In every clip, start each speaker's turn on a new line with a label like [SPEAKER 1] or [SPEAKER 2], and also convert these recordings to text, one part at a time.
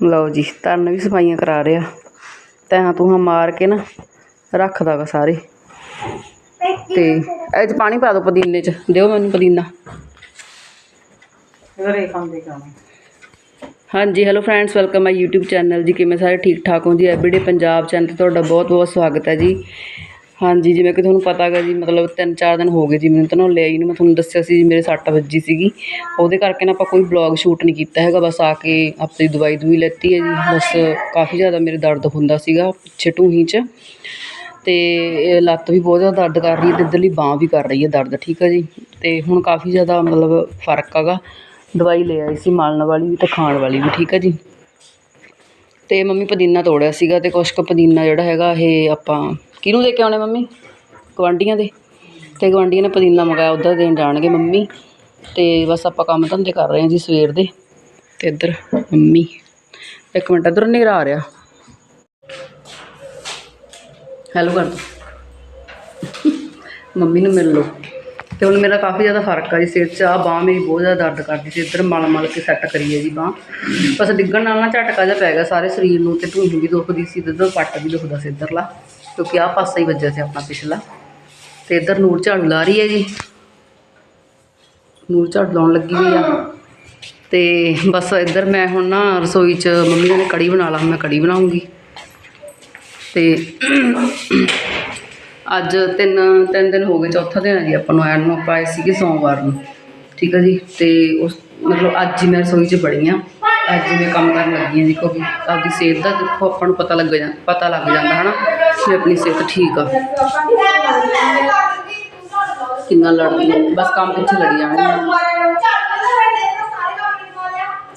[SPEAKER 1] ਲਓ ਜੀ ਤਨ ਵੀ ਸਫਾਈਆਂ ਕਰਾ ਰਿਹਾ। ਤੈਂ ਤੂੰ ਮਾਰ ਕੇ ਨਾ ਰੱਖਦਾ ਵਾ ਸਾਰੇ। ਤੇ ਇਹ 'ਚ ਪਾਣੀ ਪਾ ਦਿਓ ਪੁਦੀਨੇ 'ਚ ਦਿਓ ਮੈਨੂੰ ਪੁਦੀਨਾ।
[SPEAKER 2] ਘਰੇ ਖਾਂਦੇ ਜਾਣਾ
[SPEAKER 1] ਹਾਂਜੀ hello friends welcome my YouTube channel ਜੀ। ਕਿਵੇਂ ਸਾਰੇ ਠੀਕ ਠਾਕ ਹੋ ਜੀ? ਐਵਰੀਡੇ ਪੰਜਾਬ ਚੈਨਲ ਤੇ ਤੁਹਾਡਾ ਬਹੁਤ ਬਹੁਤ ਸਵਾਗਤ ਹੈ ਜੀ। ਹਾਂਜੀ, ਜਿਵੇਂ ਕਿ ਤੁਹਾਨੂੰ ਪਤਾ ਹੈਗਾ ਜੀ, ਮਤਲਬ ਤਿੰਨ ਚਾਰ ਦਿਨ ਹੋ ਗਏ ਜੀ ਮੈਨੂੰ ਤਾਂ ਲਿਆ ਹੀ ਨਹੀਂ ਮੈਂ ਤੁਹਾਨੂੰ ਦੱਸਿਆ ਸੀ ਜੀ, ਮੇਰੇ ਸੱਟ ਵੱਜੀ ਸੀਗੀ। ਉਹਦੇ ਕਰਕੇ ਨਾ ਆਪਾਂ ਕੋਈ ਬਲੌਗ ਸ਼ੂਟ ਨਹੀਂ ਕੀਤਾ ਹੈਗਾ, ਬਸ ਆ ਕੇ ਆਪਣੀ ਦਵਾਈ ਦੂਈ ਲੈਤੀ ਹੈ ਜੀ। ਬਸ ਕਾਫੀ ਜ਼ਿਆਦਾ ਮੇਰੇ ਦਰਦ ਹੁੰਦਾ ਸੀਗਾ, ਪਿੱਛੇ ਢੂਹੀ 'ਚ। ਅਤੇ ਇਹ ਲੱਤ ਵੀ ਬਹੁਤ ਜ਼ਿਆਦਾ ਦਰਦ ਕਰ ਰਹੀ ਹੈ ਅਤੇ ਇੱਧਰਲੀ ਬਾਂਹ ਵੀ ਕਰ ਰਹੀ ਹੈ ਦਰਦ, ਠੀਕ ਹੈ ਜੀ। ਅਤੇ ਹੁਣ ਕਾਫੀ ਜ਼ਿਆਦਾ ਮਤਲਬ ਫ਼ਰਕ ਹੈਗਾ। ਦਵਾਈ ਲੈ ਆਈ ਸੀ, ਮਾਲਣ ਵਾਲੀ ਵੀ ਅਤੇ ਖਾਣ ਵਾਲੀ ਵੀ, ਠੀਕ ਹੈ ਜੀ। ਅਤੇ ਮੰਮੀ ਪੁਦੀਨਾ ਤੋੜਿਆ ਸੀਗਾ ਅਤੇ ਕੁਛ ਕੁ ਪੁਦੀਨਾ ਜਿਹੜਾ ਹੈਗਾ, ਇਹ ਆਪਾਂ ਕਿਹਨੂੰ ਦੇ ਕੇ ਆਉਣੇ ਮੰਮੀ? ਗੁਆਂਢੀਆਂ ਦੇ। ਤੇ ਗੁਆਂਢੀਆਂ ਨੇ ਪੁਦੀਨਾ ਮੰਗਾਇਆ, ਉੱਧਰ ਦੇਣ ਜਾਣਗੇ ਮੰਮੀ। ਤੇ ਬਸ ਆਪਾਂ ਕੰਮ ਧੰਦੇ ਕਰ ਰਹੇ ਹਾਂ ਜੀ ਸਵੇਰ ਦੇ। ਤੇ ਇੱਧਰ ਮੰਮੀ। ਇੱਕ ਮਿੰਟ, ਇੱਧਰ ਹਨੇਰਾ ਆ ਰਿਹਾ। ਹੈਲੋ ਕਰ ਦੋ। ਮੰਮੀ ਨੂੰ ਮਿਲ ਲਓ। ਤੇ ਹੁਣ ਮੇਰਾ ਕਾਫੀ ਜ਼ਿਆਦਾ ਫ਼ਰਕ ਆ ਜੀ, ਸਿਰ 'ਚ ਆ ਬਾਹ ਮੇਰੀ ਬਹੁਤ ਜ਼ਿਆਦਾ ਦਰਦ ਕਰਦੀ ਸੀ। ਇੱਧਰ ਮਲ ਮਲ ਕੇ ਸੈੱਟ ਕਰੀਏ ਜੀ ਬਾਹ। ਬਸ ਡਿੱਗਣ ਨਾਲ ਨਾ ਝਟਕਾ ਜਿਹਾ ਪੈ ਗਿਆ ਸਾਰੇ ਸਰੀਰ ਨੂੰ ਤੇ ਢੂਹੀ ਵੀ ਦੁਖਦੀ ਸੀ, ਤੇ ਇੱਧਰ ਪੱਟ ਵੀ ਦੁਖਦਾ ਸੀ ਇੱਧਰਲਾ। ਕਿਉਂਕਿ ਆਹ ਪਾਸਾ ਹੀ ਵੱਜਿਆ ਸੀ ਆਪਣਾ ਪਿਛਲਾ। ਤੇ ਇੱਧਰ ਨੂਰ ਝਾੜੂ ਲਾ ਰਹੀ ਹੈ ਜੀ। ਨੂਰ ਝਾੜੂ ਲਾਉਣ ਲੱਗੀ ਹੋਈ ਆ। ਤੇ ਬਸ ਇੱਧਰ ਮੈਂ ਹੁਣ ਨਾ ਰਸੋਈ 'ਚ ਮੰਮੀ ਨੇ ਕੜੀ ਬਣਾ ਲਾ, ਮੈਂ ਕੜੀ ਬਣਾਉਂਗੀ। ਤੇ ਅੱਜ ਤਿੰਨ ਤਿੰਨ ਦਿਨ ਹੋ ਗਏ ਚੌਥਾ ਦਿਨ ਹੈ ਜੀ ਆਪਾਂ ਨੂੰ ਆਇਆ ਨੂੰ, ਆਪਾਂ ਆਏ ਸੀਗੇ ਸੋਮਵਾਰ ਨੂੰ। ਠੀਕ ਹੈ ਜੀ? ਤੇ ਉਸ ਮਤਲਬ ਅੱਜ ਹੀ ਮੈਂ ਰਸੋਈ 'ਚ ਬੜੀ ਆ। ਅੱਜ ਮੈਂ ਕੰਮ ਕਰਨ ਲੱਗੀ ਹਾਂ ਜੀ ਕਿਉਂਕਿ ਆਪਦੀ ਸਿਹਤ ਦਾ ਦੇਖੋ ਆਪਾਂ ਨੂੰ ਪਤਾ ਲੱਗ ਜਾ ਪਤਾ ਲੱਗ ਜਾਂਦਾ ਹਨਾ ਕਿ ਆਪਣੀ ਸਿਹਤ ਠੀਕ ਆ। ਕਿੰਨਾ ਲੜਦੀ। ਬਸ ਕੰਮ ਪਿੱਛੇ ਲੜੀ ਜਾਣਗੇ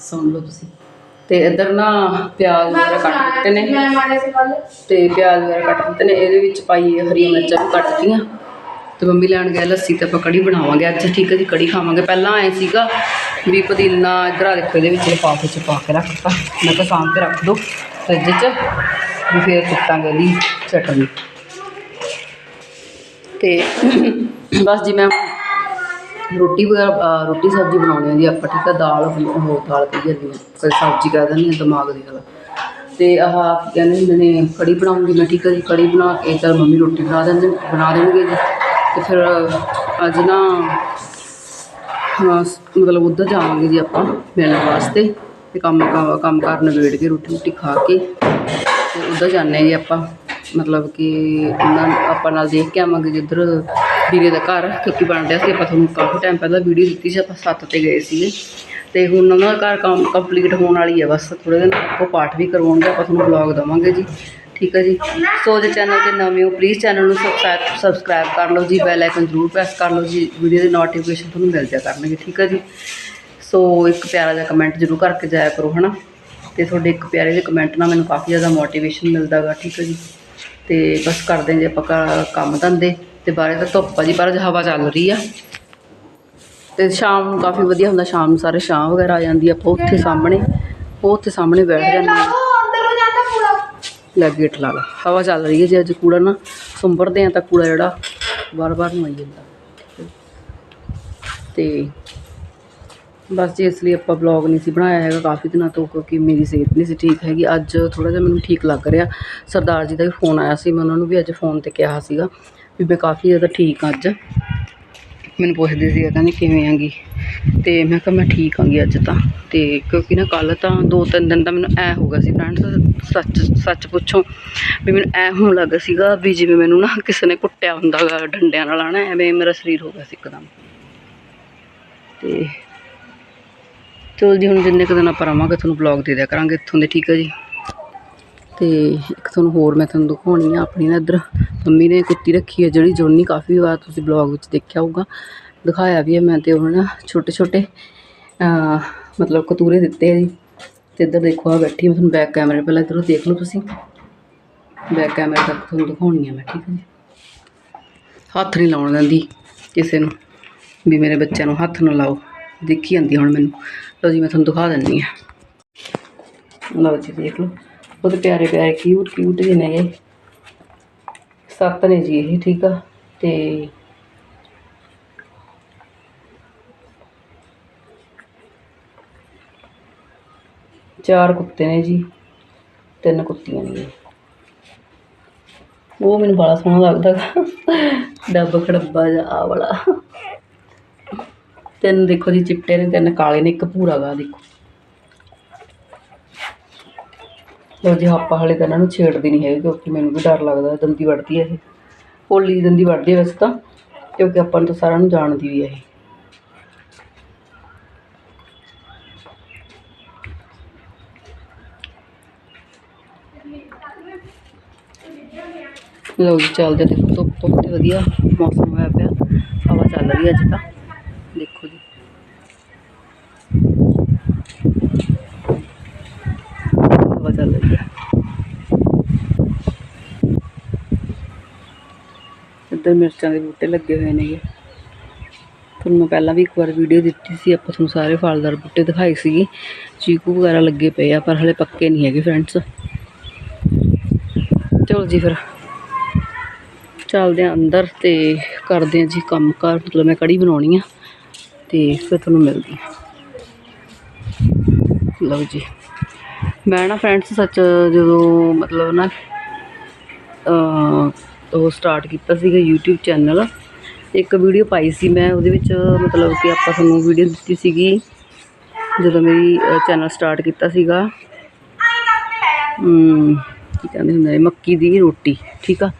[SPEAKER 1] ਸੁਣ ਲਓ ਤੁਸੀਂ। ਤੇ ਇੱਧਰ ਨਾ ਪਿਆਜ਼ ਵਗੈਰਾ ਕੱਟ ਦਿੱਤੇ ਨੇ। ਤੇ ਪਿਆਜ਼ ਵਗੈਰਾ ਕੱਟ ਦਿੱਤੇ ਨੇ ਇਹਦੇ ਵਿੱਚ ਪਾਈ ਹਰੀਆਂ ਮਿਰਚਾਂ ਵੀ ਕੱਟਤੀਆਂ। ਤੇ ਮੰਮੀ ਲੈਣ ਗਏ, ਲੱਸੀ ਤੇ ਆਪਾਂ ਕੜੀ ਬਣਾਵਾਂਗੇ। ਅੱਜ ਠੀਕ ਹੈ ਜੀ, ਕੜੀ ਖਾਵਾਂਗੇ। ਪਹਿਲਾਂ ਆਏ ਸੀਗਾ ਵੀ ਪੁਦੀਨਾ ਇੱਧਰ ਦੇਖੋ, ਇਹਦੇ ਵਿੱਚ ਲਿਫਾਫੇ ਚ ਪਾ ਕੇ ਰੱਖਤਾ। ਮੈਂ ਤਾਂ ਸਾਂਭ ਕੇ ਰੱਖ ਦੋ ਫਰਿੱਜ 'ਚ, ਵੀ ਫੇਰ ਕੁੱਟਾਂਗੇ ਲਈ ਚਟਨੀ। ਤੇ ਬਸ ਜੀ, ਮੈਂ ਰੋਟੀ ਵਗੈਰਾ ਰੋਟੀ ਸਬਜ਼ੀ ਬਣਾਉਣੀ ਹੈ ਜੀ ਆਪਾਂ, ਠੀਕ ਆ? ਦਾਲ, ਉਹ ਦਾਲ ਕਹੀ ਜਾਂਦੀ ਹੈ ਕੋਈ ਸਬਜ਼ੀ ਕਹਿ ਦਿੰਦੀ ਹਾਂ ਦਿਮਾਗ ਦੀ ਗੱਲ। ਤੇ ਆਹ ਕਹਿੰਦੇ ਹੁੰਦੇ ਨੇ, ਕੜੀ ਬਣਾਉਂਗੀ ਮੈਂ, ਠੀਕ ਹੈ ਜੀ? ਕੜੀ ਬਣਾ ਕੇ ਤਾਂ ਮੰਮੀ ਰੋਟੀ ਬਣਾ ਦਿੰਦੇ ਬਣਾ ਦੇਣਗੇ ਜੀ। ਤੇ ਫਿਰ ਅੱਜ ਨਾ ਮਤਲਬ ਉੱਧਰ ਜਾਵਾਂਗੇ ਜੀ ਆਪਾਂ ਮਿਲਣ ਵਾਸਤੇ ਤੇ ਕੰਮ ਕੰਮ ਕਾਰ ਨਿਬੇੜ ਕੇ ਰੋਟੀ ਰੋਟੀ ਖਾ ਕੇ ਤੇ ਉੱਧਰ ਜਾਂਦੇ ਜੀ ਆਪਾਂ। ਮਤਲਬ ਕਿ ਉਹਨਾਂ ਆਪਾਂ ਨਾਲ ਦੇਖ ਕੇ ਆਵਾਂਗੇ ਜਿੱਧਰ ਵੀਰੇ ਦਾ ਘਰ, ਕਿਉਂਕਿ ਬਣ ਰਿਹਾ ਸੀ, ਆਪਾਂ ਤੁਹਾਨੂੰ ਕਾਫੀ ਟਾਈਮ ਪਹਿਲਾਂ ਵੀਡੀਓ ਦਿੱਤੀ ਸੀ, ਆਪਾਂ ਸੱਤ ਤੇ ਗਏ ਸੀਗੇ। ਤੇ ਹੁਣ ਉਹਨਾਂ ਦਾ ਘਰ ਕੰਮ ਕੰਪਲੀਟ ਹੋਣ ਵਾਲੀ ਹੈ ਬਸ ਥੋੜੇ ਦਿਨ ਉਹ ਪਾਠ ਵੀ ਕਰਵਾਉਣਗੇ, ਆਪਾਂ ਤੁਹਾਨੂੰ ਬਲੌਗ ਦਵਾਂਗੇ ਜੀ। ਠੀਕ ਹੈ ਜੀ? ਸੋ ਜੇ ਚੈਨਲ ਤੇ ਨਵੇਂ ਹੋ ਪਲੀਜ਼ ਚੈਨਲ ਨੂੰ ਸਬਸਕ੍ਰਾਈਬ ਸਬਸਕ੍ਰਾਈਬ ਕਰ ਲਓ ਜੀ ਬੈਲ ਆਈਕਨ ਜ਼ਰੂਰ ਪ੍ਰੈਸ ਕਰ ਲਓ ਜੀ ਵੀਡੀਓ ਦੇ ਨੋਟੀਫਿਕੇਸ਼ਨ ਤੁਹਾਨੂੰ ਮਿਲ ਜਾ ਕਰਨਗੇ, ਠੀਕ ਹੈ ਜੀ? ਸੋ ਇੱਕ ਪਿਆਰਾ ਜਿਹਾ ਕਮੈਂਟ ਜ਼ਰੂਰ ਕਰਕੇ ਜਾਇਆ ਕਰੋ, ਹਨਾ? ਤੇ ਤੁਹਾਡੇ ਇੱਕ ਪਿਆਰੇ ਦੇ ਕਮੈਂਟ ਨਾਲ ਮੈਨੂੰ ਕਾਫੀ ਜ਼ਿਆਦਾ ਮੋਟੀਵੇਸ਼ਨ ਮਿਲਦਾ ਗਾ ਠੀਕ ਹੈ ਜੀ? ਤੇ ਬਸ ਕਰਦੇ ਹਾਂ ਜੀ ਆਪਾਂ ਕ- ਕੰਮ ਧੰਦੇ, ਤੇ ਬਾਹਰ ਤਾਂ ਧੁੱਪ ਆ ਜੀ ਪਰ ਹਵਾ ਚੱਲ ਰਹੀ ਆ। ਤੇ ਸ਼ਾਮ ਨੂੰ ਕਾਫੀ ਵਧੀਆ ਹੁੰਦਾ, ਸ਼ਾਮ ਨੂੰ ਸਾਰੇ ਛਾਂ ਵਗੈਰਾ ਆ ਜਾਂਦੀ ਆ, ਆਪਾਂ ਉੱਥੇ ਸਾਹਮਣੇ, ਉਹ ਉੱਥੇ ਸਾਹਮਣੇ ਬੈਠ ਜਾਂਦੇ ਆ। ਲੈ ਗੇਟ ਲਾ ਲਾ। ਹਵਾ ਚੱਲ ਰਹੀ ਹੈ ਜੇ ਅੱਜ ਕੂੜਾ ਨਾ ਸੁੰਬੜਦੇ ਆ ਤਾਂ ਕੂੜਾ ਜਿਹੜਾ ਬਾਰ-ਬਾਰ ਨੂੰ ਆਈ ਜਾਂਦਾ। ਠੀਕ ਤੇ ਬਸ ਜੀ, ਇਸ ਲਈ ਆਪਾਂ ਬਲੌਗ ਨਹੀਂ ਸੀ ਬਣਾਇਆ ਹੈਗਾ, ਕਾਫੀ ਦਿਨਾਂ ਤੋਂ ਕਿਉਂਕਿ ਮੇਰੀ ਸਿਹਤ ਨਹੀਂ ਸੀ ਠੀਕ ਹੈਗੀ। ਅੱਜ ਥੋੜਾ ਜਿਹਾ ਮੈਨੂੰ ਠੀਕ ਲੱਗ ਰਿਹਾ। ਸਰਦਾਰ ਜੀ ਦਾ ਵੀ ਫੋਨ ਆਇਆ ਸੀ, ਮੈਂ ਉਹਨਾਂ ਨੂੰ ਵੀ ਅੱਜ ਫੋਨ ਤੇ ਕਿਹਾ ਸੀਗਾ ਵੀ ਮੈਂ ਕਾਫੀ ਜ਼ਿਆਦਾ ਠੀਕ ਹਾਂ ਅੱਜ। ਮੈਨੂੰ ਪੁੱਛਦੇ ਸੀ ਕਹਿੰਦੇ ਕਿਵੇਂ ਆਂਗੀ ਤੇ ਮੈਂ ਕਿਹਾ ਮੈਂ ਠੀਕ ਆਂਗੀ ਅੱਜ ਤਾਂ। ਤੇ ਕਿਉਂਕਿ ਨਾ ਕੱਲ ਤਾਂ ਦੋ ਤਿੰਨ ਦਿਨ ਤਾਂ ਮੈਨੂੰ ਐ ਹੋ ਗਿਆ ਸੀ ਫਰੈਂਡਸ ਸੱਚ ਸੱਚ ਪੁੱਛੋ ਵੀ ਮੈਨੂੰ ਐ ਹੋਣ ਲੱਗਾ ਸੀਗਾ ਵੀ ਜਿਵੇਂ ਮੈਨੂੰ ਨਾ ਕਿਸੇ ਨੇ ਕੁੱਟਿਆ ਹੁੰਦਾ ਗਾ, ਡੰਡਿਆਂ ਨਾਲ ਹਨਾ, ਐਵੇਂ ਮੇਰਾ ਸਰੀਰ ਹੋ ਗਿਆ ਸੀ ਇੱਕਦਮ। ਤੇ ਚਲੋ ਜੀ, ਹੁਣ ਜਿੰਨੇ ਕੁ ਦਿਨ ਆਪਾਂ ਰਵਾਂਗੇ, ਤੁਹਾਨੂੰ ਬਲੌਗ ਦੇ ਦਿਆ ਕਰਾਂਗੇ, ਇੱਥੋਂ ਦੇ, ਠੀਕ ਹੈ ਜੀ? ਤੇ ਇੱਕ ਤੁਹਾਨੂੰ ਹੋਰ ਮੈਂ ਤੁਹਾਨੂੰ ਦਿਖਾਉਣੀ ਆ ਆਪਣੀ ਨਾ ਇੱਧਰ। ਮੰਮੀ ਨੇ ਕੁੱਤੀ ਰੱਖੀ ਹੈ ਜਿਹੜੀ ਜੋਨੀ ਕਾਫੀ ਵਾਰ ਤੁਸੀਂ ਬਲੌਗ ਵਿੱਚ ਦੇਖਿਆ ਹੋਊਗਾ। ਦਿਖਾਇਆ ਵੀ ਹੈ ਮੈਂ ਤੇ ਉਹਨਾਂ ਛੋਟੇ ਛੋਟੇ ਮਤਲਬ ਕਤੂਰੇ ਦਿੱਤੇ ਆ ਜੀ। ਤੇ ਇੱਧਰ ਦੇਖੋ ਆ ਬੈਠੀ ਮੈਂ ਤੁਹਾਨੂੰ ਬੈਕ ਕੈਮਰੇ ਪਹਿਲਾਂ ਇੱਧਰੋਂ ਦੇਖ ਲਓ ਤੁਸੀਂ। ਬੈਕ ਕੈਮਰੇ ਤੱਕ ਤੁਹਾਨੂੰ ਦਿਖਾਉਣੀ ਆ ਮੈਂ, ਠੀਕ ਹੈ ਜੀ। ਹੱਥ ਨਹੀਂ ਲਾਉਣ ਦਿੰਦੀ ਕਿਸੇ ਨੂੰ ਵੀ ਮੇਰੇ ਬੱਚਿਆਂ ਨੂੰ ਹੱਥ ਨਾ ਲਾਓ। ਦੇਖੀ ਜਾਂਦੀ ਹੁਣ ਮੈਨੂੰ। ਲਓ ਜੀ, ਮੈਂ ਤੁਹਾਨੂੰ ਦਿਖਾ ਦਿੰਦੀ ਆ। ਲਓ ਜੀ, ਦੇਖ ਲਓ। ਬਹੁਤ ਪਿਆਰੇ ਪਿਆਰੇ ਕਿਊਟ ਕਿਊਟ ਜਿਹੇ ਨੇਗੇ। ਸੱਤ ਨੇ ਜੀ ਇਹ, ਠੀਕ ਆ? ਤੇ ਚਾਰ ਕੁੱਤੇ ਨੇ ਜੀ, ਤਿੰਨ ਕੁੱਤੀਆਂ ਨੇ। ਉਹ ਮੈਨੂੰ ਬੜਾ ਸੋਹਣਾ ਲੱਗਦਾ ਗਾ। ਡੱਬ ਖੜੱਬਾ ਜਿਹਾ ਆ ਵਾਲਾ। ਤਿੰਨ ਦੇਖੋ ਜੀ, ਚਿੱਟੇ ਨੇ, ਤਿੰਨ ਕਾਲੇ ਨੇ, ਇੱਕ ਭੂਰਾ ਗਾ, ਦੇਖੋ। ਲੋ ਜੀ ਆਪਾਂ ਹਾਲੇ ਤਾਂ ਇਹਨਾਂ ਨੂੰ ਛੇੜਦੀ ਨਹੀਂ ਹੈਗੀ ਕਿਉਂਕਿ ਮੈਨੂੰ ਵੀ ਡਰ ਲੱਗਦਾ ਦੰਦੀ ਵੜਦੀ ਹੈ ਇਹ। ਹੋਲੀ ਦੀ ਦੰਦੀ ਵੜਦੀ ਹੈ ਵੈਸੇ ਤਾਂ, ਕਿਉਂਕਿ ਆਪਾਂ ਨੂੰ ਤਾਂ ਸਾਰਿਆਂ ਨੂੰ ਜਾਣਦੀ ਵੀ ਹੈ ਇਹ। ਲੋ ਜੀ, ਚੱਲਦੇ ਦੇਖੋ ਧੁੱਪ ਧੁੱਪ ਵਧੀਆ ਮੌਸਮ ਹੋਇਆ ਪਿਆ, ਹਵਾ ਚੱਲ ਰਹੀ ਹੈ ਅੱਜ ਤਾਂ। ਦੇਖੋ ਜੀ। ਹਵਾ ਚੱਲ ਰਹੀ ਹੈ ਇੱਧਰ ਮਿਰਚਾਂ ਦੇ ਬੂਟੇ ਲੱਗੇ ਹੋਏ ਨੇਗੇ। ਤੁਹਾਨੂੰ ਮੈਂ ਪਹਿਲਾਂ ਵੀ ਇੱਕ ਵਾਰ ਵੀਡੀਓ ਦਿੱਤੀ ਸੀ, ਆਪਾਂ ਤੁਹਾਨੂੰ ਸਾਰੇ ਫਲਦਾਰ ਬੂਟੇ ਦਿਖਾਏ ਸੀਗੇ। ਚੀਕੂ ਵਗੈਰਾ ਲੱਗੇ ਪਏ ਆ, ਪਰ ਹਲੇ ਪੱਕੇ ਨਹੀਂ ਹੈਗੇ ਫਰੈਂਡਸ ਚਲੋ ਜੀ ਫਿਰ। ਚੱਲਦੇ ਆ ਅੰਦਰ ਤੇ ਕਰਦੇ ਆ ਜੀ ਕੰਮ ਕਾਰ ਮਤਲਬ ਮੈਂ ਕੜੀ ਬਣਾਉਣੀ ਆ, ਤੇ ਫਿਰ ਤੁਹਾਨੂੰ ਮਿਲਦੀ ਹਾਂ। ਲਓ ਜੀ। ਮੈਂ ਨਾ ਫਰੈਂਡਸ ਸੱਚ ਜਦੋਂ ਮਤਲਬ ਨਾ ਉਹ ਸਟਾਰਟ ਕੀਤਾ ਸੀਗਾ YouTube ਚੈਨਲ ਇੱਕ ਵੀਡੀਓ ਪਾਈ ਸੀ ਮੈਂ ਉਹਦੇ ਵਿੱਚ ਮਤਲਬ ਕਿ ਆਪਾਂ ਤੁਹਾਨੂੰ ਵੀਡੀਓ ਦਿੱਤੀ ਸੀਗੀ ਜਦੋਂ ਮੇਰੀ ਚੈਨਲ ਸਟਾਰਟ ਕੀਤਾ ਸੀਗਾ। ਹਮ, ਕੀ ਕਹਿੰਦੇ ਹੁੰਦੇ ਨੇ ਮੱਕੀ ਦੀ ਰੋਟੀ ਠੀਕ ਆ?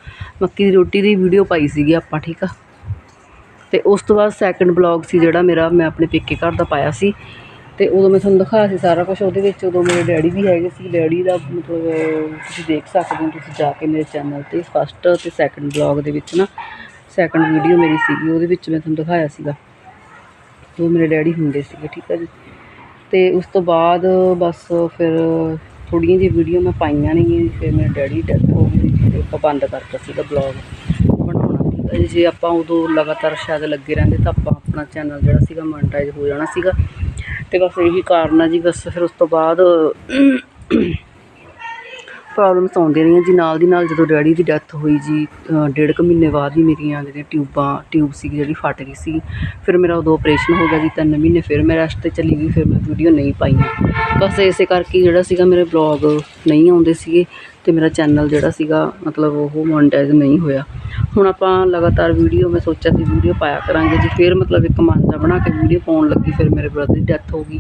[SPEAKER 1] ਮੱਕੀ ਦੀ ਰੋਟੀ ਦੀ ਵੀਡੀਓ ਪਾਈ ਸੀਗੀ ਆਪਾਂ ਠੀਕ ਆ? ਤੇ ਉਸ ਤੋਂ ਬਾਅਦ ਸੈਕੰਡ ਬਲੌਗ ਸੀ ਜਿਹੜਾ ਮੇਰਾ ਮੈਂ ਆਪਣੇ ਪੇਕੇ ਘਰ ਦਾ ਪਾਇਆ ਸੀ। ਤੇ ਉਦੋਂ ਮੈਂ ਤੁਹਾਨੂੰ ਦਿਖਾਇਆ ਸੀ ਸਾਰਾ ਕੁਝ ਉਹਦੇ ਵਿੱਚ ਉਦੋਂ ਮੇਰੇ ਡੈਡੀ ਵੀ ਹੈਗੇ ਸੀ। ਡੈਡੀ ਦਾ ਮਤਲਬ ਤੁਸੀਂ ਦੇਖ ਸਕਦੇ ਹੋ, ਤੁਸੀਂ ਜਾ ਕੇ ਮੇਰੇ ਚੈਨਲ ਤੇ ਫਸਟ ਤੇ ਸੈਕੰਡ ਬਲੌਗ ਦੇ ਵਿੱਚ ਨਾ ਸੈਕੰਡ ਵੀਡੀਓ ਮੇਰੀ ਸੀਗੀ, ਉਹਦੇ ਵਿੱਚ ਮੈਂ ਤੁਹਾਨੂੰ ਦਿਖਾਇਆ ਸੀਗਾ। ਉਹ ਮੇਰੇ ਡੈਡੀ ਹੁੰਦੇ ਸੀਗੇ, ਠੀਕ ਹੈ ਜੀ। ਤੇ ਉਸ ਤੋਂ ਬਾਅਦ ਬਸ ਫਿਰ ਥੋੜ੍ਹੀਆਂ ਜਿਹੀ ਵੀਡੀਓ ਮੈਂ ਪਾਈਆਂ ਨਹੀਂ ਫਿਰ ਮੇਰੇ ਡੈਡੀ ਡੈਥ ਹੋ ਗਈ ਸੀ ਤੇ ਆਪਾਂ ਬੰਦ ਕਰਤਾ ਸੀਗਾ ਬਲੌਗ ਬਣਾਉਣਾ। ਠੀਕ ਹੈ ਜੀ ਜੇ ਆਪਾਂ ਉਦੋਂ ਲਗਾਤਾਰ ਸ਼ਾਇਦ ਲੱਗੇ ਰਹਿੰਦੇ ਤਾਂ ਆਪਾਂ ਆਪਣਾ ਚੈਨਲ ਜਿਹੜਾ ਸੀਗਾ ਮੋਨਟਾਈਜ਼ ਹੋ ਜਾਣਾ ਸੀਗਾ। ਅਤੇ ਬਸ ਇਹੀ ਕਾਰਨ ਆ ਜੀ ਬਸ ਫਿਰ ਉਸ ਤੋਂ ਬਾਅਦ ਪ੍ਰੋਬਲਮਸ ਆਉਂਦੀਆਂ ਰਹੀਆਂ ਜੀ। ਨਾਲ ਦੀ ਨਾਲ ਜਦੋਂ ਡੈਡੀ ਦੀ ਡੈਥ ਹੋਈ ਜੀ ਡੇਢ ਕੁ ਮਹੀਨੇ ਬਾਅਦ ਹੀ ਮੇਰੀਆਂ ਜਿਹੜੀਆਂ ਟਿਊਬਾਂ, ਟਿਊਬ ਸੀ ਜਿਹੜੀ ਫਟ ਗਈ ਸੀ, ਫਿਰ ਮੇਰਾ ਉਦੋਂ ਆਪਰੇਸ਼ਨ ਹੋ ਗਿਆ ਜੀ ਤਿੰਨ ਮਹੀਨੇ, ਫਿਰ ਮੈਂ ਰੈਸਟ ਤੇ ਚਲੀ ਗਈ, ਫਿਰ ਮੈਂ ਵੀਡੀਓ ਨਹੀਂ ਪਾਈਆਂ। ਬਸ ਇਸੇ ਕਰਕੇ ਜਿਹੜਾ ਸੀਗਾ ਮੇਰੇ ਬਲੌਗ ਨਹੀਂ ਆਉਂਦੇ ਸੀਗੇ ਤੇ ਮੇਰਾ ਚੈਨਲ ਜਿਹੜਾ ਸੀਗਾ, ਮਤਲਬ ਉਹ ਮੋਨਟਾਈਜ਼ ਨਹੀਂ ਹੋਇਆ। ਹੁਣ ਆਪਾਂ ਲਗਾਤਾਰ ਵੀਡੀਓ ਮੈਂ ਸੋਚਿਆ ਸੀ ਵੀਡੀਓ ਪਾਇਆ ਕਰਾਂਗੇ ਜੀ, ਫਿਰ ਮਤਲਬ ਇੱਕ ਮਾਂਜਾ ਬਣਾ ਕੇ ਵੀਡੀਓ ਪਾਉਣ ਲੱਗੀ, ਫਿਰ ਮੇਰੇ ਬ੍ਰਦਰ ਦੀ ਡੈਥ ਹੋ ਗਈ।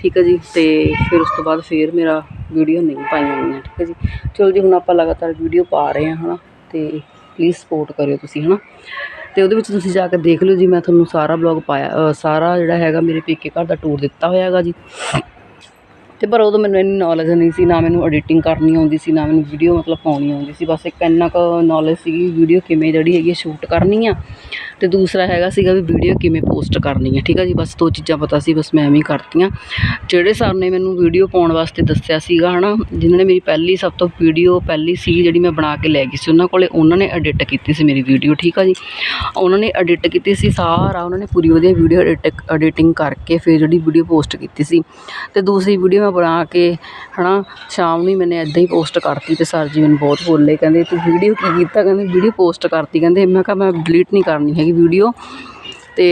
[SPEAKER 1] ਠੀਕ ਹੈ ਜੀ, ਤੇ ਫਿਰ ਉਸ ਤੋਂ ਬਾਅਦ ਫਿਰ ਮੇਰਾ ਵੀਡੀਓ ਨਹੀਂ ਪਾਈਆਂ ਹੋਈਆਂ, ਠੀਕ ਹੈ ਜੀ। ਚਲੋ ਜੀ, ਹੁਣ ਆਪਾਂ ਲਗਾਤਾਰ ਵੀਡੀਓ ਪਾ ਰਹੇ ਹਾਂ, ਹਨਾ। ਤੇ ਪਲੀਜ਼ ਸਪੋਰਟ ਕਰਿਓ ਤੁਸੀਂ, ਹਨਾ। ਤੇ ਉਹਦੇ ਵਿੱਚ ਤੁਸੀਂ ਜਾ ਕੇ ਦੇਖ ਲਿਓ ਜੀ, ਮੈਂ ਤੁਹਾਨੂੰ ਸਾਰਾ ਬਲੌਗ ਪਾਇਆ ਸਾਰਾ ਜਿਹੜਾ ਹੈਗਾ ਮੇਰੇ ਪੇਕੇ ਘਰ ਦਾ ਟੂਰ ਦਿੱਤਾ ਹੋਇਆ ਹੈਗਾ ਜੀ। ਤੇ ਪਰ ਉਦੋਂ ਮੈਨੂੰ ਇੰਨੀ ਨੌਲੇਜ ਨਹੀਂ ਸੀ, ਨਾ ਮੈਨੂੰ ਐਡੀਟਿੰਗ ਕਰਨੀ ਆਉਂਦੀ ਸੀ, ਨਾ ਮੈਨੂੰ ਵੀਡੀਓ ਮਤਲਬ ਪਾਉਣੀ ਆਉਂਦੀ ਸੀ। ਬਸ ਇੱਕ ਇੰਨਾ ਕੁ ਨੌਲੇਜ ਸੀਗੀ ਵੀਡੀਓ ਕਿਵੇਂ ਜਿਹੜੀ ਹੈਗੀ ਸ਼ੂਟ ਕਰਨੀ ਆ। ਤੇ ਦੂਸਰਾ ਹੈਗਾ ਸੀਗਾ ਵੀ ਵੀਡੀਓ ਕਿਵੇਂ ਪੋਸਟ ਕਰਨੀ ਹੈ, ਠੀਕ ਆ ਜੀ? ਬਸ ਦੋ ਚੀਜ਼ਾਂ ਪਤਾ ਸੀ, ਬਸ ਮੈਂ ਐਵੇਂ ਕਰਤੀਆਂ। ਜਿਹੜੇ ਸਰ ਨੇ ਮੈਨੂੰ ਵੀਡੀਓ ਪਾਉਣ ਵਾਸਤੇ ਦੱਸਿਆ ਸੀਗਾ, ਹਨਾ, ਜਿਨ੍ਹਾਂ ਨੇ ਮੇਰੀ ਪਹਿਲੀ ਸਭ ਤੋਂ ਵੀਡੀਓ, ਪਹਿਲੀ ਸੀ ਜਿਹੜੀ ਮੈਂ ਬਣਾ ਕੇ ਲੈ ਗਈ ਸੀ, ਉਹਨਾਂ ਕੋਲੇ ਉਹਨਾਂ ਨੇ ਐਡਿਟ ਕੀਤੀ ਸੀ ਮੇਰੀ ਵੀਡੀਓ, ਠੀਕ ਆ ਜੀ? ਉਹਨਾਂ ਨੇ ਐਡਿਟ ਕੀਤੀ ਸੀ ਸਾਰਾ, ਉਹਨਾਂ ਨੇ ਪੂਰੀ ਵਧੀਆ ਵੀਡੀਓ ਐਡੀਟਿੰਗ ਕਰਕੇ ਫਿਰ ਜਿਹੜੀ ਵੀਡੀਓ ਪੋਸਟ ਕੀਤੀ ਸੀ। ਤੇ ਦੂਸਰੀ ਵੀਡੀਓ ਮੈਂ ਬਣਾ ਕੇ, ਹਨਾ, ਸ਼ਾਮ ਨੂੰ ਮੈਨੇ ਇਦਾਂ ਹੀ ਪੋਸਟ ਕਰਤੀ ਤੇ ਸਰ ਜੀ ਮੈਨੂੰ ਬਹੁਤ ਬੋਲੇ, ਕਹਿੰਦੇ, ਤੂੰ ਵੀਡੀਓ ਕੀ ਕੀਤਾ? ਕਹਿੰਦੇ, ਵੀਡੀਓ ਪੋਸਟ ਕਰਤੀ। ਕਹਿੰਦੇ, ਮੈਂ ਕਿਹਾ, ਮੈਂ ਡਿਲੀਟ ਨਹੀਂ ਕਰਨੀ ਹੈਗੀ। ਵੀਡੀਓ ਤੇ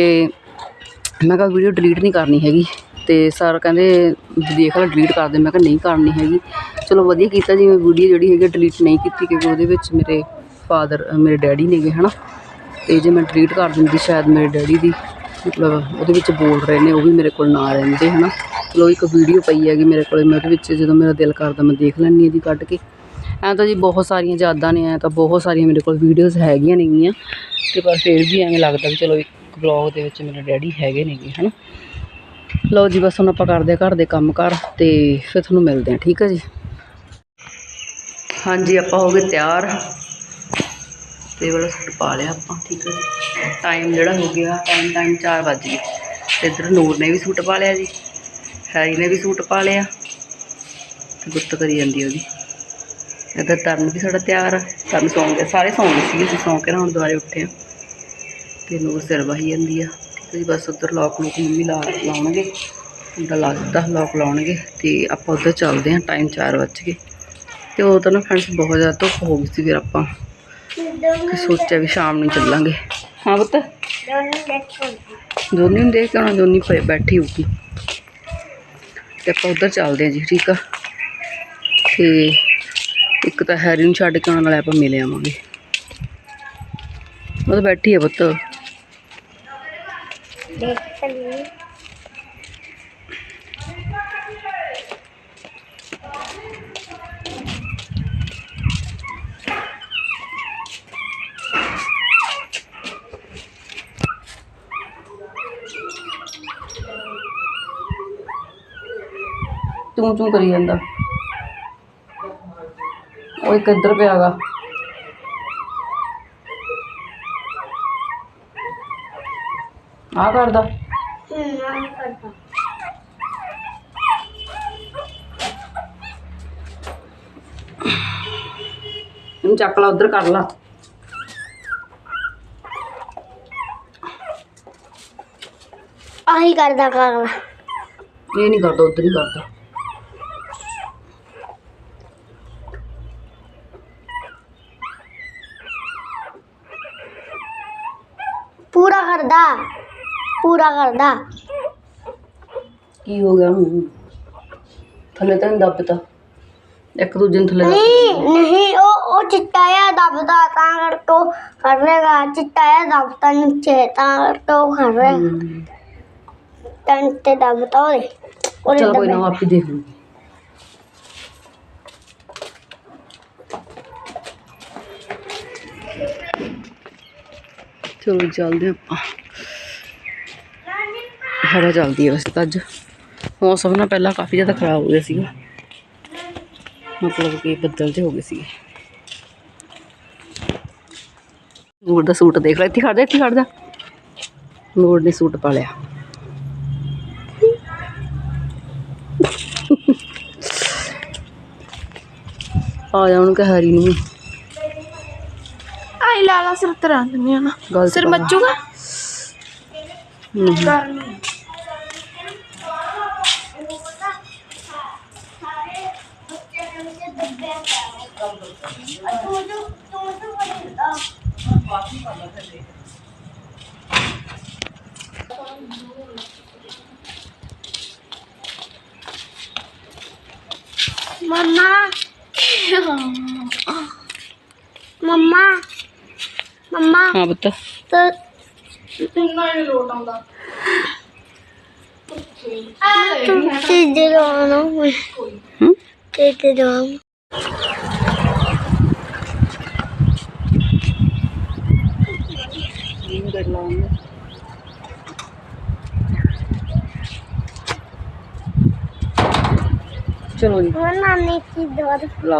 [SPEAKER 1] ਮੈਂ ਕਿਹਾ ਵੀਡੀਓ ਡਿਲੀਟ ਨਹੀਂ ਕਰਨੀ ਹੈਗੀ ਤੇ ਸਰ ਕਹਿੰਦੇ ਦੇਖ ਲੈ ਡਿਲੀਟ ਕਰ ਦੇ। ਮੈਂ ਕਿਹਾ ਨਹੀਂ ਕਰਨੀ ਹੈਗੀ। ਚਲੋ ਵਧੀਆ ਕੀਤਾ ਜੀ ਮੈਂ ਵੀਡੀਓ ਜਿਹੜੀ ਹੈਗੀ ਡਿਲੀਟ ਨਹੀਂ ਕੀਤੀ ਕਿਉਂਕਿ ਉਹਦੇ ਵਿੱਚ ਮੇਰੇ ਫਾਦਰ, ਮੇਰੇ ਡੈਡੀ ਨੇਗੇ ਹਨਾ। ਤੇ ਜੇ ਮੈਂ ਡਿਲੀਟ ਕਰ ਦਿੰਦੀ ਸ਼ਾਇਦ ਮੇਰੇ ਡੈਡੀ ਦੀ, ਮਤਲਬ ਉਹਦੇ ਵਿੱਚ ਬੋਲ ਰਹੇ ਨੇ, ਉਹ ਵੀ ਮੇਰੇ ਕੋਲ ਨਾ ਰਹਿੰਦੇ, ਹਨਾ। ਚਲੋ ਇੱਕ ਵੀਡੀਓ ਪਈ ਹੈਗੀ ਮੇਰੇ ਕੋਲ, ਮੈਂ ਉਹਦੇ ਵਿੱਚ ਜਦੋਂ ਮੇਰਾ ਦਿਲ ਕਰਦਾ ਮੈਂ ਦੇਖ ਲੈਂਦੀ ਹਾਂ ਜੀ ਕੱਢ ਕੇ। ਐਂ ਤਾਂ ਜੀ ਬਹੁਤ ਸਾਰੀਆਂ ਯਾਦਾਂ ਨੇ, ਐਂ ਤਾਂ ਬਹੁਤ ਸਾਰੀਆਂ ਮੇਰੇ ਕੋਲ ਵੀਡੀਓਜ਼ ਹੈਗੀਆਂ ਨੇਗੀਆਂ। ਤੇ ਪਰ ਫਿਰ ਵੀ ਐਵੇਂ ਲੱਗਦਾ ਵੀ ਚਲੋ ਇੱਕ ਬਲੌਗ ਦੇ ਵਿੱਚ ਮੇਰੇ ਡੈਡੀ ਹੈਗੇ ਨੇਗੇ, ਹਨਾ। ਲਓ ਜੀ, ਬਸ ਹੁਣ ਆਪਾਂ ਕਰਦੇ ਹਾਂ ਘਰ ਦੇ ਕੰਮ ਕਰ ਤੇ ਫਿਰ ਤੁਹਾਨੂੰ ਮਿਲਦੇ ਹਾਂ ਠੀਕ ਹੈ ਜੀ? ਹਾਂਜੀ, ਆਪਾਂ ਹੋ ਗਏ ਤਿਆਰ। ਤੇ ਵਾਲਾ ਸੂਟ ਪਾ ਲਿਆ ਆਪਾਂ, ਠੀਕ ਹੈ ਜੀ। ਟਾਈਮ ਜਿਹੜਾ ਹੋ ਗਿਆ ਟਾਈਮ ਟਾਈਮ 4 ਵੱਜ ਗਏ। ਤੇ ਇੱਧਰ ਨੂਰ ਨੇ ਵੀ ਸੂਟ ਪਾ ਲਿਆ ਜੀ ਹੈਰੀ ਨੇ ਵੀ ਸੂਟ ਪਾ ਲਿਆ। ਤੇ ਗੁੱਤ ਕਰੀ ਜਾਂਦੀ ਉਹਦੀ। ਇੱਧਰ ਤਰਨ ਵੀ ਸਾਡਾ ਤਿਆਰ ਆ। ਤਰਨ ਸੌਂ ਗਿਆ ਸਾਰੇ ਸੌਂ ਗਏ ਸੀ ਅਸੀਂ ਸੌਂ ਕੇ ਨਾ ਹੁਣ ਦੁਬਾਰੇ ਉੱਠੇ ਆ ਤੇ ਨੂਰ ਸਿਰ ਵਹੀ ਜਾਂਦੀ ਆ। ਠੀਕ ਬਸ ਉੱਧਰ ਲੋਕ ਨੂੰ ਮੰਮੀ ਲਾ ਲਾਉਣਗੇ ਕੁੰਡਾ ਲਾ ਦਿੱਤਾ ਲੋਕ ਲਾਉਣਗੇ ਤੇ ਆਪਾਂ ਉੱਧਰ ਚੱਲਦੇ ਹਾਂ ਟਾਈਮ 4 ਵੱਜ ਗਏ। ਤੇ ਉਹ ਤਾਂ ਨਾ ਫਰੈਂਡਸ ਬਹੁਤ ਜ਼ਿਆਦਾ ਧੁੱਪ ਹੋ ਗਈ ਸੀ ਫਿਰ ਆਪਾਂ। ਸੋਚਿਆ ਵੀ ਸ਼ਾਮ ਨੂੰ ਚੱਲਾਂਗੇ। ਹਾਂ ਪੁੱਤ? ਦੋਨੀ ਨੂੰ ਦੇਖ ਕੇ ਆਉਣਾ ਜੋਨੀ ਪਏ ਬੈਠੀ ਹੋਊਗੀ। ਤੇ ਆਪਾਂ ਉਧਰ ਚੱਲਦੇ ਹਾਂ ਜੀ, ਠੀਕ ਆ? ਤੇ ਇੱਕ ਤਾਂ ਹੈਰੀ ਨੂੰ ਛੱਡ ਕੇ ਆਉਣ ਵਾਲੇ ਆਪਾਂ ਮਿਲ ਆਵਾਂਗੇ। ਉਹ ਤਾਂ ਬੈਠੀ ਆ ਪੁੱਤ। ਤੂੰ ਤੂੰ ਕਰੀ ਜਾਂਦਾ। ਉਹ ਇੱਕ ਇੱਧਰ ਪਿਆਗਾ ਆ ਕਰਦਾ
[SPEAKER 2] ਨਾ ਕਰਦਾ
[SPEAKER 1] ਇਹਨੂੰ ਚੱਕ ਲਾ ਉਧਰ ਕਰ ਲਾ
[SPEAKER 2] ਆਹੀ ਕਰਦਾ ਕਰਦਾ
[SPEAKER 1] ਇਹ ਨਹੀਂ ਕਰਦਾ ਉਧਰ ਹੀ ਕਰਦਾ
[SPEAKER 2] ਪੂਰਾ ਕਰਦਾ ਪੂਰਾ ਕਰਦਾ।
[SPEAKER 1] ਕੀ ਹੋ ਗਿਆ ਹੁਣ? ਥੱਲੇ ਤਾਂ ਨੀ ਦੱਬਤਾ। ਇੱਕ ਦੂਜੇ ਨੂੰ ਥੱਲੇ ਦੱਬ
[SPEAKER 2] ਨਹੀਂ ਨਹੀਂ ਉਹ ਉਹ ਚਿੱਟਾ ਆ ਦਬਦਾ ਤਾਂ ਕਰਕੇ ਉਹ ਕਰ ਰਹੇਗਾ ਚਿੱਟਾ ਆ ਦਬਦਾ ਨੀਚੇ ਤਾਂ ਕਰਕੇ ਉਹ ਕਰ ਰਿਹਾ।
[SPEAKER 1] ਹਮ।
[SPEAKER 2] ਤਨ ਤੇ ਦਬਦਾ ਉਹਦੇ। ਉਹਦੇ
[SPEAKER 1] ਚਲ ਕੋਈ ਨਾ
[SPEAKER 2] ਦਬੇ।
[SPEAKER 1] ਉਹ ਆਪੇ ਦੇਖ ਲੂੰਗੀ ਚਲੋ ਚੱਲਦੇ ਹਾਂ ਆਪਾਂ। ਹਵਾ ਚੱਲਦੀ ਹੈ ਵੈਸੇ ਤਾਂ ਅੱਜ। ਮੌਸਮ ਨਾ ਪਹਿਲਾਂ ਕਾਫੀ ਜ਼ਿਆਦਾ ਖਰਾਬ ਹੋ ਗਿਆ ਸੀਗਾ। ਮਤਲਬ ਕਿ ਬੱਦਲ ਜਿਹੇ ਹੋ ਗਏ ਸੀਗੇ। ਨੂਰ ਦਾ ਸੂਟ ਦੇਖ ਲੈ ਇੱਥੇ ਖੜ ਜਾ ਇੱਥੇ ਖੜ ਜਾ। ਨੂਰ ਨੇ ਸੂਟ ਪਾ ਲਿਆ। ਆ ਜਾ ਉਹਨੂੰ ਕਹਿ ਹਰੀ ਨੂੰ।
[SPEAKER 3] ਆਈ ਲਾਲਾ ਸਿਰ ਤਰਾਂ ਦਿੰਨੀ ਨਾ।
[SPEAKER 1] ਗੱਲ
[SPEAKER 3] ਸਿਰ। ਮੱਚੂਗਾ?
[SPEAKER 1] ਨਹੀਂ।
[SPEAKER 3] ਕਰਨੀ
[SPEAKER 2] ਮਮਾ ਮਮਾ ਮਮਾ
[SPEAKER 1] ਹਾਂ ਪੁੱਤ
[SPEAKER 2] ਤੇ
[SPEAKER 3] ਇੰਨਾ ਹੀ ਲੋਟ ਆਉਂਦਾ
[SPEAKER 2] ਤੇ ਦੇ ਦੋ ਨਾ
[SPEAKER 1] ਹੂੰ
[SPEAKER 2] ਤੇ ਦੇ ਦੋ
[SPEAKER 1] ਚਲੋ ਜੀ
[SPEAKER 2] ਮੈਂ ਨਾਨੀ ਕੀ ਦਵਾ ਦੋ
[SPEAKER 1] ਲਾ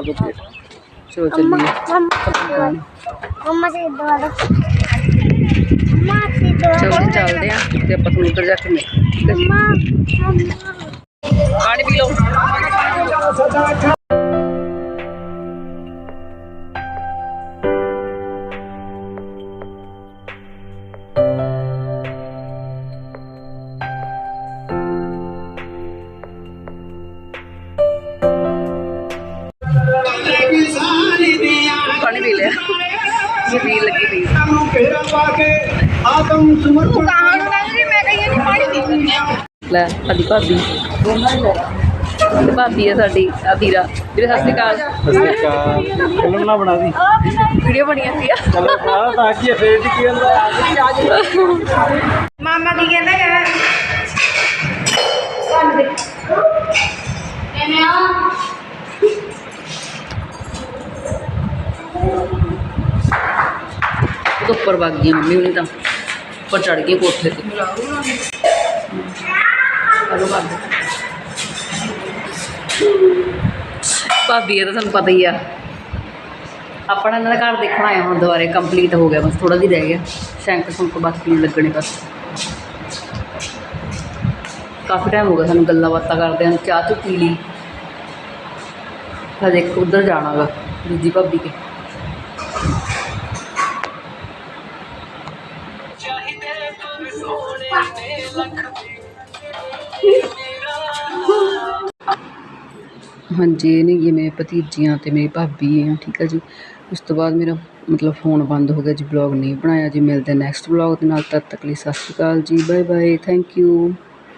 [SPEAKER 1] ਦੋ ਪਲੇਟ ਚਲੋ
[SPEAKER 2] ਮਮਾ
[SPEAKER 1] ਚੱਲੀਏ
[SPEAKER 2] ਮਮਾ ਮਮਾ ਤੇ ਦਵਾ ਦੋ ਮਮਾ ਤੇ ਦਵਾ
[SPEAKER 1] ਚਲੋ
[SPEAKER 2] ਦੋ
[SPEAKER 1] ਜੀ ਚੱਲਦੇ ਆ ਤੇ ਆਪਾਂ ਤੁਹਾਨੂੰ ਉੱਧਰ ਜਾ ਕੇ ਪਾ
[SPEAKER 4] ਕੇ ਆਤਮ ਸਮਰਪਣ
[SPEAKER 1] ਲੈ ਸਾਡੀ ਭਾਬੀ। ਸਾਡੀ ਭਾਬੀ ਹੈ ਸਾਡੀ ਆ ਵੀਰਾ ਸਤਿ ਸ਼੍ਰੀ ਅਕਾਲ।
[SPEAKER 4] ਫਿਲਮ ਨਾ ਬਣਾ ਦੀ।
[SPEAKER 1] ਵੀਡੀਓ ਬਣੀ ਜਾਂਦੀ ਆ
[SPEAKER 4] ਚਲੋ ਬਣਾ ਤਾਂ ਕੀ ਫੇਰ ਦੀ ਕੀ ਹੁੰਦਾ
[SPEAKER 3] ਮਾਮਾ ਕੀ ਕਹਿੰਦਾ ਯਾਰ
[SPEAKER 1] ਉਹ ਉੱਪਰ ਵਗ ਗਈ ਮੰਮੀ ਹੁਣੀ ਤਾਂ, ਉੱਪਰ ਚੜ ਗਈ ਕੋਠੇ ਤੇ। ਭਾਬੀ। ਇਹ ਤਾਂ ਤੁਹਾਨੂੰ ਪਤਾ ਹੀ ਆ। ਆਪਣਾ ਇਹਨਾਂ ਦਾ ਘਰ ਦੇਖਣਾ ਆਇਆ ਹੁਣ ਦੁਬਾਰੇ ਕੰਪਲੀਟ ਹੋ ਗਿਆ, ਬਸ ਥੋੜਾ ਜਿਹਾ ਰਹਿ ਗਿਆ। ਸ਼ੈਂਕ ਸ਼ੁੰਕ ਬਾਕੀ ਨਹੀਂ ਲੱਗਣੇ ਬਸ। ਕਾਫੀ ਟਾਈਮ ਹੋ ਗਿਆ ਸਾਨੂੰ ਗੱਲਾਂ ਬਾਤਾਂ ਕਰਦੇ ਆਂ ਚਾਹ ਚੁ ਪੀ ਲਈ। ਹਜੇ ਇੱਕ ਉੱਧਰ ਜਾਣਾ ਗਾ, ਦੂਜੀ ਭਾਬੀ ਕੇ। ਹਾਂਜੀ, ਇਹ ਨਹੀਂ ਮੇਰੇ ਭਤੀਜੀਆਂ ਤੇ ਮੇਰੀ ਭਾਬੀ ਆ, ਠੀਕ ਆ ਜੀ। ਉਸ ਤੋਂ ਬਾਅਦ ਮੇਰਾ ਮਤਲਬ ਫੋਨ ਬੰਦ ਹੋ ਗਿਆ ਜੀ ਬਲੌਗ ਨਹੀਂ ਬਣਾਇਆ ਜੀ। ਮਿਲਦੇ ਨੈਕਸਟ ਬਲੌਗ ਦੇ ਨਾਲ, ਤਦ ਤੱਕ ਲਈ ਸਤਿ ਸ਼੍ਰੀ ਅਕਾਲ ਜੀ। Bye bye thank you